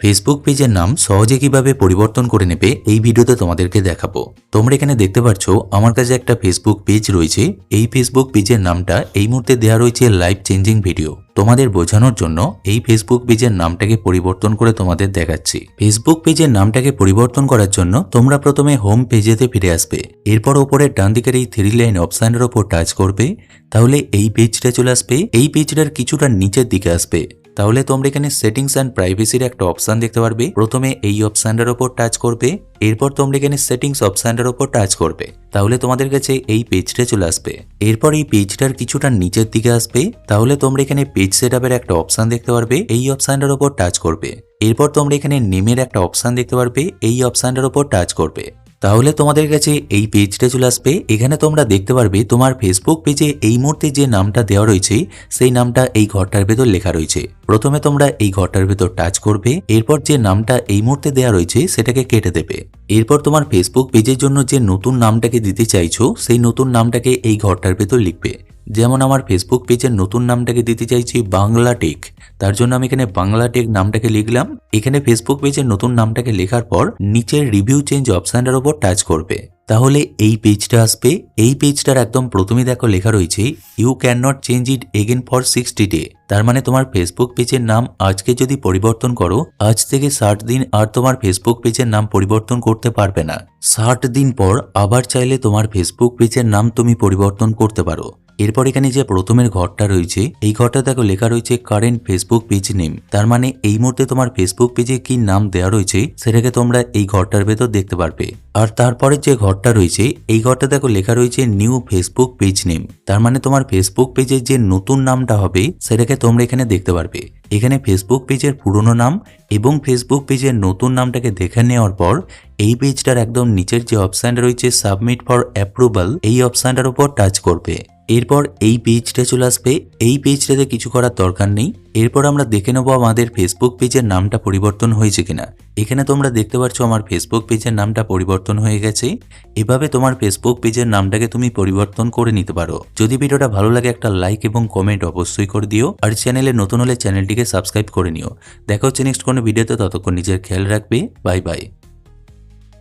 Facebook পেজের নাম সহজে কীভাবে পরিবর্তন করে নেবে এই ভিডিওতে তোমাদেরকে দেখাবো। তোমরা এখানে দেখতে পাচ্ছ আমার কাছে একটা ফেসবুক পেজ রয়েছে। এই ফেসবুক পেজের নামটা এই মুহূর্তে দেওয়া রয়েছে লাইফ চেঞ্জিং ভিডিও তোমাদের বোঝানোর জন্য এই ফেসবুক পেজের নামটাকে পরিবর্তন করে তোমাদের দেখাচ্ছি। ফেসবুক পেজের নামটাকে পরিবর্তন করার জন্য তোমরা প্রথমে হোম পেজেতে ফিরে আসবে। এরপর ওপরের ডান দিকের এই থ্রি লাইন অপশানের ওপর টাচ করবে। তাহলে এই পেজটা চলে আসবে। এই পেজটার কিছুটা নিচের দিকে আসবে। তাহলে তোমরা এখানে সেটিংস অ্যান্ড প্রাইভেসির একটা অপশান দেখতে পারবে। প্রথমে এই অপশানটার ওপর টাচ করবে, এরপর তোমরা এখানে সেটিংস অপশানটার ওপর টাচ করবে। তাহলে তোমাদের কাছে এই পেজটা চলে আসবে। এরপর এই পেজটার কিছুটা নিচের দিকে আসবে। তাহলে তোমরা এখানে পেজ সেট একটা অপশান দেখতে পারবে, এই অপশানটার ওপর টাচ করবে। এরপর তোমরা এখানে নেমের একটা অপশান দেখতে পারবে, এই অপশানটার ওপর টাচ করবে। তাহলে তোমাদের কাছে এই পেজটা চলে আসবে। এখানে তোমরা দেখতে পারবে তোমার ফেসবুক পেজে এই মুহূর্তে যে নামটা দেওয়া রয়েছে, সেই নামটা এই ঘরটার ভেতর লেখা রয়েছে। প্রথমে তোমরা এই ঘরটার ভেতর টাচ করবে, এরপর যে নামটা এই মুহূর্তে দেওয়া রয়েছে, সেটাকে কেটে দেবে। এরপর তোমার ফেসবুক পেজের জন্য যে নতুন নামটাকে দিতে চাইছো, সেই নতুন নামটাকে এই ঘরটার ভেতর লিখবে। যেমন আমার ফেসবুক পেজের নতুন নামটাকে দিতে চাইছি বাংলা টেক তার জন্য আমি এখানে বাংলা টেক নামটাকে লিখলাম। এখানে ফেসবুক পেজের নতুন নামটাকে লেখার পর নিচের রিভিউ চেঞ্জ অপশানটার উপর টাচ করবে। তাহলে এই পেজটা আসবে। এই পেজটার একদম প্রথমে দেখো লেখা রয়েছে you can not change it again for sixty day তার মানে তোমার ফেসবুক পেজের নাম আজকে যদি পরিবর্তন করো, আজ থেকে ষাট দিন আর তোমার ফেসবুক পেজের নাম পরিবর্তন করতে পারবে না। ষাট দিন পর আবার চাইলে তোমার ফেসবুক পেজের নাম তুমি পরিবর্তন করতে পারো। এরপর এখানে যে প্রথমের ঘরটা রয়েছে, এই ঘরটা দেখো লেখা রয়েছে কারেন্ট ফেসবুক পেজ নেম তার মানে এই মুহূর্তে তোমার ফেসবুক পেজে কি নাম দেওয়া রয়েছে, সেটাকে তোমরা এই ঘরটার ভেতর দেখতে পারবে। আর তারপরে যে ঘরটা রয়েছে, এই ঘরটা দেখো লেখা রয়েছে নিউ ফেসবুক পেজ নেম তার মানে তোমার ফেসবুক পেজের যে নতুন নামটা হবে, সেটাকে তোমরা এখানে দেখতে পারবে। এখানে ফেসবুক পেজের পুরনো নাম এবং ফেসবুক পেজের নতুন নামটাকে দেখে নেওয়ার পর, এই পেজটার একদম নিচের যে অপশানটা রয়েছে সাবমিট ফর অ্যাপ্রুভাল এই অপশানটার উপর টাচ করবে। এরপর এই পেজটা চলে আসবে। এই পেজটাতে কিছু করার দরকার নেই। এরপর আমরা দেখে নেব আমাদের ফেসবুক পেজের নামটা পরিবর্তন হয়েছে কিনা। এখানে তোমরা দেখতে পাচ্ছ আমার ফেসবুক পেজের নামটা পরিবর্তন হয়ে গেছে। এভাবে তোমার ফেসবুক পেজের নামটাকে তুমি পরিবর্তন করে নিতে পারো। যদি ভিডিওটা ভালো লাগে একটা লাইক এবং কমেন্ট অবশ্যই করে দিও। আর চ্যানেলে নতুন হলে চ্যানেলটিকে সাবস্ক্রাইব করে নিও। দেখা হচ্ছে নেক্সট কোনো ভিডিওতে ততক্ষণ নিজের খেয়াল রাখবে। Bye bye